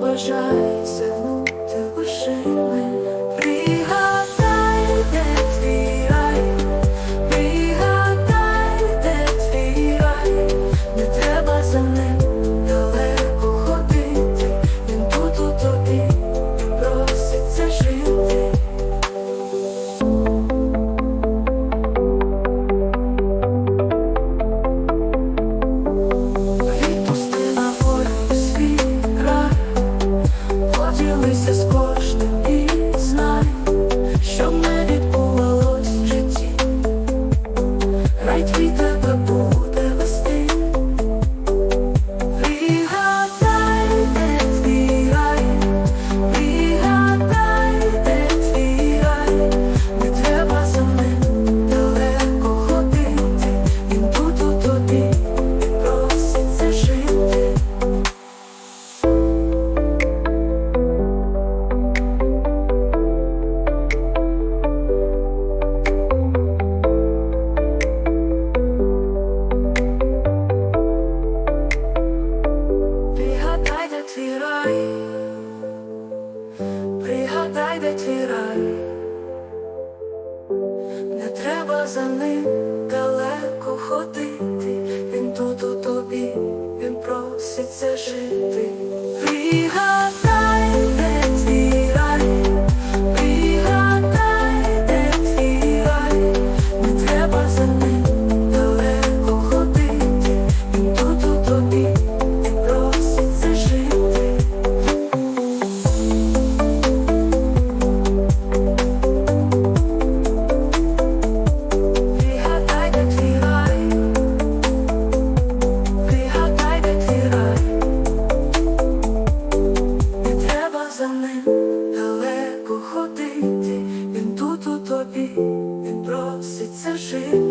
бажає сягнути вершини. твій рай, пригадай, де твій рай, не треба за ним. за ним далеко ходити, він тут у тобі, він проситься жити.